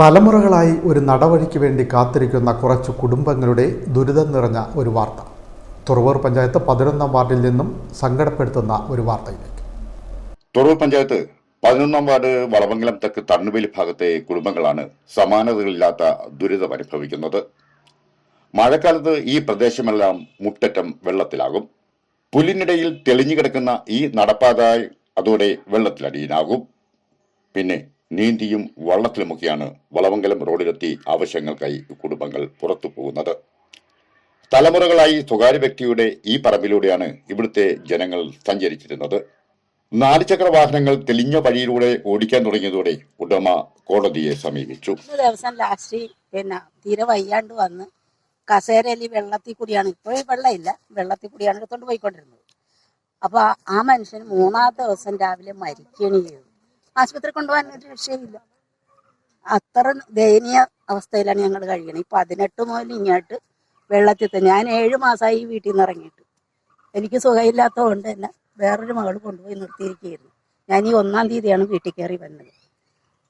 തലമുറകളായി ഒരു നടവഴിക്ക് വേണ്ടി കാത്തിരിക്കുന്ന കുറച്ച് കുടുംബങ്ങളുടെ ദുരിതം നിറഞ്ഞ ഒരു വാർത്ത. തുറവൂർ പഞ്ചായത്ത് പതിനൊന്നാം വാർഡിൽ നിന്നും സങ്കടപ്പെടുത്തുന്ന ഒരു വാർത്തയിലേക്ക്. തുറവൂർ പഞ്ചായത്ത് പതിനൊന്നാം വാർഡ് വളവങ്കലം തെക്ക് തണ്ണുവേലി ഭാഗത്തെ കുടുംബങ്ങളാണ് സമാനതകളില്ലാത്ത ദുരിതം അനുഭവിക്കുന്നത്. മഴക്കാലത്ത് ഈ പ്രദേശമെല്ലാം മുട്ടറ്റം വെള്ളത്തിലാകും. പുല്ലിനിടയിൽ തെളിഞ്ഞു കിടക്കുന്ന ഈ നടപ്പാത അതോടെ വെള്ളത്തിലടിയിലാകും. പിന്നെ നീന്തിയും വള്ളത്തിലുമൊക്കെയാണ് വളവങ്കലം റോഡിലെത്തി ആവശ്യങ്ങൾക്കായി കുടുംബങ്ങൾ പുറത്തു പോകുന്നത്. തലമുറകളായി സ്വകാര്യ വ്യക്തിയുടെ ഈ പറമ്പിലൂടെയാണ് ഇവിടുത്തെ ജനങ്ങൾ സഞ്ചരിച്ചിരുന്നത്. നാലുചക്ര വാഹനങ്ങൾ തെളിഞ്ഞ വഴിയിലൂടെ ഓടിക്കാൻ തുടങ്ങിയതോടെ ഉടമ കോടതിയെ സമീപിച്ചു. ദിവസം ലാസ്റ്റ് പിന്നെ തീരെ വയ്യാണ്ട് വന്ന് കസേരയിൽ വെള്ളത്തിൽ കൂടിയാണ്. ഇപ്പോഴും വെള്ളമില്ല. വെള്ളത്തിൽ കൂടിയാണ് എടുത്തോണ്ട് പോയിക്കൊണ്ടിരുന്നത്. അപ്പൊ ആ മനുഷ്യൻ മൂന്നാമത്തെ ദിവസം രാവിലെ മരിക്കുകയാണ് ആശുപത്രി കൊണ്ടുപോകാൻ ഒരു രക്ഷയില്ല അത്ര ദയനീയ അവസ്ഥയിലാണ് ഞങ്ങൾ കഴിയണത്. ഈ പതിനെട്ട് മുതൽ ഇങ്ങോട്ട് വെള്ളത്തിൽ തന്നെ. ഞാൻ ഏഴ് മാസമായി ഈ വീട്ടിൽ നിന്ന് ഇറങ്ങിയിട്ട്. എനിക്ക് സുഖമില്ലാത്തതുകൊണ്ട് തന്നെ വേറൊരു മകൾ കൊണ്ടുപോയി നിർത്തിയിരിക്കുകയായിരുന്നു. ഞാൻ ഈ ഒന്നാം തീയതിയാണ് വീട്ടിൽ കയറി വന്നത്.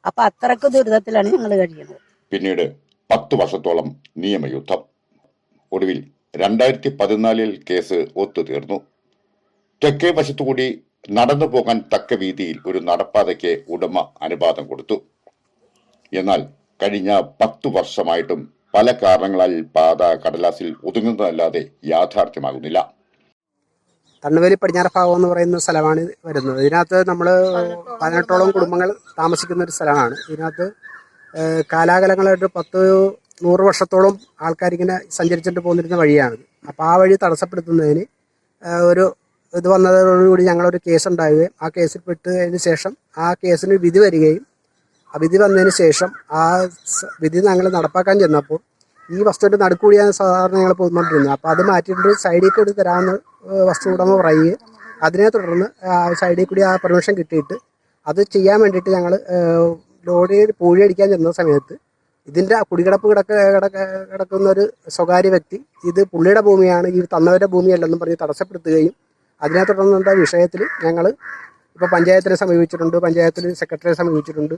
അപ്പൊ അത്രയ്ക്ക് ദുരിതത്തിലാണ് ഞങ്ങൾ കഴിയുന്നത് പിന്നീട് പത്ത് വർഷത്തോളം നിയമയുദ്ധം. ഒടുവിൽ രണ്ടായിരത്തി പതിനാലിൽ കേസ് ഒത്തുതീർന്നു. തെക്കേ വശത്തുകൂടി നടന്നു പോകാൻ തക്ക വീതിയിൽ ഒരു നടപ്പാതയ്ക്ക് ഉടമ അനുവാദം കൊടുത്തു. എന്നാൽ കഴിഞ്ഞ പത്തു വർഷമായിട്ടും പല കാരണങ്ങളാൽ പാത കടലാസിൽ ഒതുങ്ങുന്നതല്ലാതെ യാഥാർത്ഥ്യമാകുന്നില്ല. തണ്ണുവേലി പടിഞ്ഞാറ് ഭാഗം എന്ന് പറയുന്ന സ്ഥലമാണ് വരുന്നത്. ഇതിനകത്ത് നമ്മൾ പതിനെട്ടോളം കുടുംബങ്ങൾ താമസിക്കുന്ന ഒരു സ്ഥലമാണ്. ഇതിനകത്ത് കാലാകാലങ്ങളായിട്ട് പത്ത് നൂറ് വർഷത്തോളം ആൾക്കാരിങ്ങനെ സഞ്ചരിച്ചിട്ട് പോന്നിരുന്ന വഴിയാണ് അപ്പോൾ ആ വഴി തടസ്സപ്പെടുത്തുന്നതിന് ഒരു ഇത് വന്നതോടുകൂടി ഞങ്ങളൊരു കേസ് ഉണ്ടാവുകയും ആ കേസിൽ പെട്ടതിന് ശേഷം ആ കേസിന് വിധി വരികയും ആ വിധി വന്നതിന് ശേഷം ആ വിധി ഞങ്ങൾ നടപ്പാക്കാൻ ചെന്നപ്പോൾ ഈ വസ്തുവിന്റെ നടുക്കൂടിയാണ് സാധാരണ ഞങ്ങൾ പോയിക്കൊണ്ടിരുന്നത്. അപ്പോൾ അത് മാറ്റിയിട്ട് സൈഡിൽ കൂടി തരാമെന്ന് വസ്തു ഉടമ പറയുകയും അതിനെ തുടർന്ന് ആ സൈഡിൽ കൂടി ആ പെർമിഷൻ കിട്ടിയിട്ട് അത് ചെയ്യാൻ വേണ്ടിയിട്ട് ഞങ്ങൾ ലോറിയിൽ പൂഴി അടിക്കാൻ ചെന്ന സമയത്ത് ഇതിന്റെ കുടികിടപ്പ് കിടക്ക കിടക്ക കിടക്കുന്ന ഒരു സ്വകാര്യ വ്യക്തി ഇത് പുള്ളിയുടെ ഭൂമിയാണ് ഈ തന്നവരുടെ ഭൂമിയല്ലെന്നും പറഞ്ഞ് തടസ്സപ്പെടുത്തുകയും അതിനെ തുടർന്നുള്ള വിഷയത്തിൽ ഞങ്ങൾ ഇപ്പോൾ പഞ്ചായത്തിനെ സമീപിച്ചിട്ടുണ്ട് പഞ്ചായത്തിൽ സെക്രട്ടറിയെ സമീപിച്ചിട്ടുണ്ട്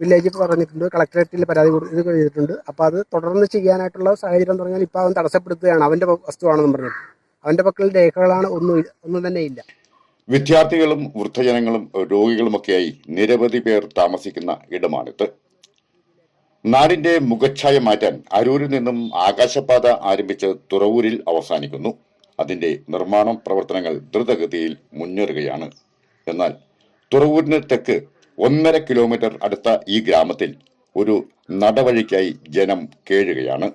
വില്ലേജിൽ പറഞ്ഞിട്ടുണ്ട് കളക്ടറേറ്റിൽ പരാതി ഇത് ചെയ്തിട്ടുണ്ട്. അപ്പോൾ അത് തുടർന്ന് ചെയ്യാനായിട്ടുള്ള സാഹചര്യം എന്ന് പറഞ്ഞാൽ ഇപ്പോൾ അവൻ തടസ്സപ്പെടുത്തുകയാണ്. അവന്റെ വസ്തുവാണെന്ന് പറഞ്ഞിട്ട്. അവന്റെ പക്കൽ രേഖകളാണ് ഒന്നും ഒന്നും തന്നെ ഇല്ല. വിദ്യാർത്ഥികളും വൃദ്ധജനങ്ങളും രോഗികളുമൊക്കെയായി നിരവധി പേർ താമസിക്കുന്ന ഇടമാണിത്. നാടിന്റെ മുഖച്ഛായ മാറ്റാൻ അരൂരിൽ നിന്നും ആകാശപാത ആരംഭിച്ച് തുറവൂരിൽ അവസാനിക്കുന്നു. അതിന്റെ നിർമ്മാണ പ്രവർത്തനങ്ങൾ ദ്രുതഗതിയിൽ മുന്നേറുകയാണ്. എന്നാൽ തുറവൂരിന് തെക്ക് ഒന്നര കിലോമീറ്റർ അടുത്ത ഈ ഗ്രാമത്തിൽ ഒരു നടവഴിക്കായി ജനം കേഴുകയാണ്.